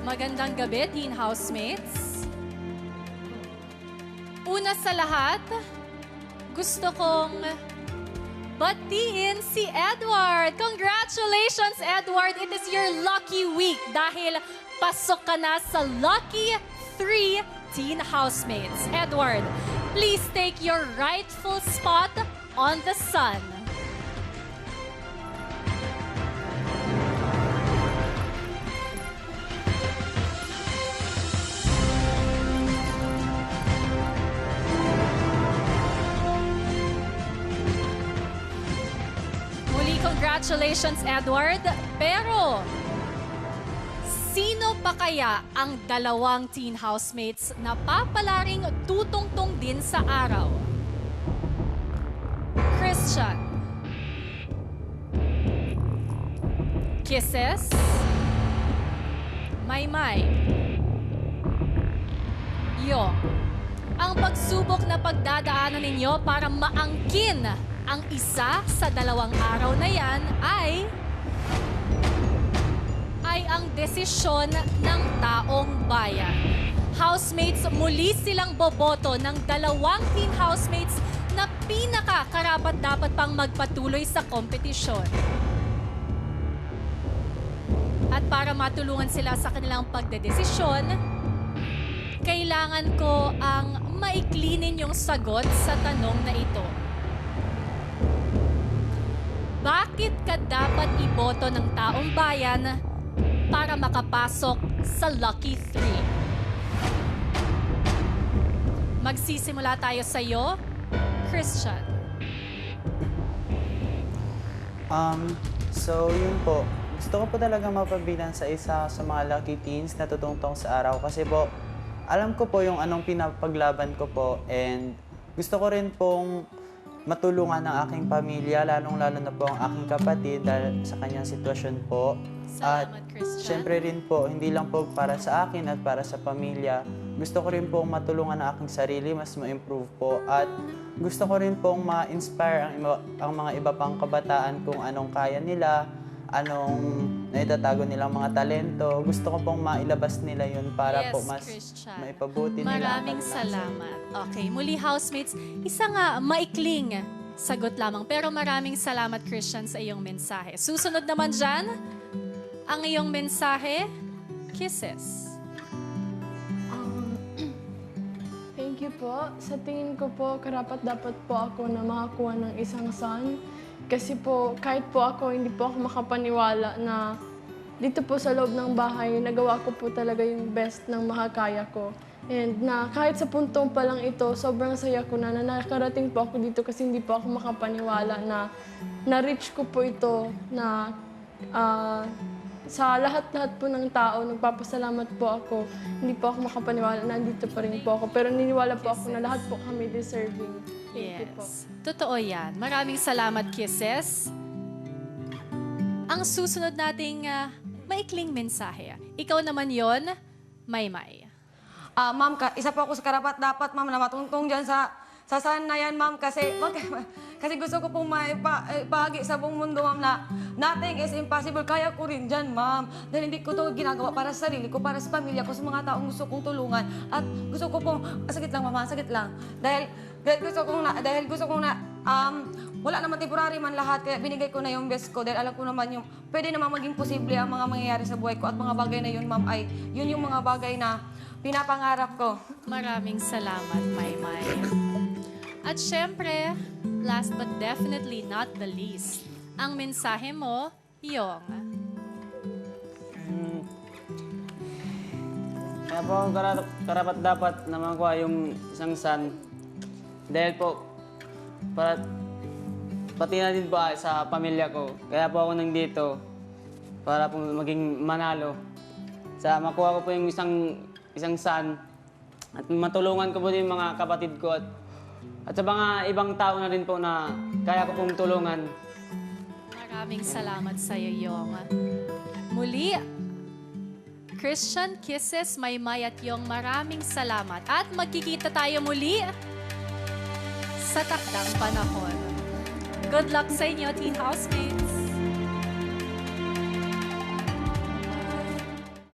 Magandang gabi, teen housemates. Una sa lahat, gusto kong batiin si Edward. Congratulations, Edward! It is your lucky week dahil pasok ka na sa Lucky 3 Teen Housemates. Edward, please take your rightful spot on the sun. Congratulations, Edward. Pero, sino pa kaya ang dalawang teen housemates na papalaring tutungtong din sa araw? Christian. Kisses. Maymay. Yo. Ang pagsubok na pagdadaanan ninyo para maangkin ang isa sa dalawang araw na yan ay ay ang desisyon ng taong bayan. Housemates, muli silang boboto ng dalawang teen housemates na pinaka-karapat dapat pang magpatuloy sa kompetisyon. At para matulungan sila sa kanilang pagdedesisyon, kailangan ko ang maiklinin yung sagot sa tanong na ito. Bakit ka dapat iboto ng taong bayan para makapasok sa Lucky 3? Magsisimula tayo sa iyo, Christian. Um, so yun po. Gusto ko po talaga mapabilang sa isa sa mga lucky teens na tutungtong sa araw kasi po alam ko po yung anong pinapaglaban ko po and gusto ko rin pong matulungan ng aking pamilya, lalong-lalo na po ang aking kapatid dahil sa kanyang sitwasyon po. Salamat, At Christian. syempre rin po, hindi lang po para sa akin at para sa pamilya. Gusto ko rin pong matulungan ang aking sarili, mas ma-improve po. At gusto ko rin pong ma-inspire ang, ang mga iba pang kabataan kung anong kaya nila, anong naitatago nilang mga talento. Gusto ko pong mailabas nila yun para Yes, po mas Christian. maipabuti nila. Maraming salamat. Okay, muli housemates, isa nga maikling sagot lamang. Pero maraming salamat, Christian, sa iyong mensahe. Susunod naman dyan, ang iyong mensahe, kisses. Um, thank you po. Sa tingin ko po, karapat dapat po ako na makakuha ng isang son. Kasi po, kahit po ako, hindi po ako makapaniwala na dito po sa loob ng bahay, nagawa ko po talaga yung best ng makakaya ko. And na kahit sa puntong pa lang ito, sobrang saya ko na na nakarating po ako dito kasi hindi po ako makapaniwala na na-reach ko po ito na ah, sa lahat-lahat po ng tao, nagpapasalamat po ako. Hindi po ako makapaniwala na andito pa rin po ako. Pero niniwala po ako na lahat po kami deserving. Thank you po. Yes. Totoo yan. Maraming salamat, kisses. Ang susunod nating ah, maikling mensahe. Ikaw naman yon, Maymay. Ah, ma'am, ka, isa po ako sa karapat dapat, ma'am, na matuntong dyan sa sa sana yan, ma'am, kasi, wag, kasi gusto ko pong maipahagi sa buong mundo, ma'am, na nothing is impossible. Kaya ko rin dyan, ma'am. Dahil hindi ko to ginagawa para sa sarili ko, para sa pamilya ko, sa mga taong gusto kong tulungan. At gusto ko pong, ah, lang, mama, sakit lang. Dahil, dahil gusto kong na, dahil gusto kong na, um, wala naman temporary man lahat, kaya binigay ko na yung best ko dahil alam ko naman yung pwede naman maging posible ang mga mangyayari sa buhay ko at mga bagay na yun, ma'am, ay yun yung mga bagay na pinapangarap ko. Maraming salamat, Maymay. At syempre, last but definitely not the least, ang mensahe mo, Yong. Mm. Kaya po akong karapat, karapat dapat na makuha yung isang son. Dahil po, para, pati na din po ah, sa pamilya ko. Kaya po ako nandito para po maging manalo. Sa makuha ko po yung isang, isang son. At matulungan ko po yung mga kapatid ko. At, at sa mga ibang tao na rin po na kaya ko pong tulungan. Maraming salamat sa iyo, Yong. Muli, Christian Kisses, Maymay at Yong, maraming salamat. At magkikita tayo muli sa takdang panahon. Good luck sa inyo, teen housemates!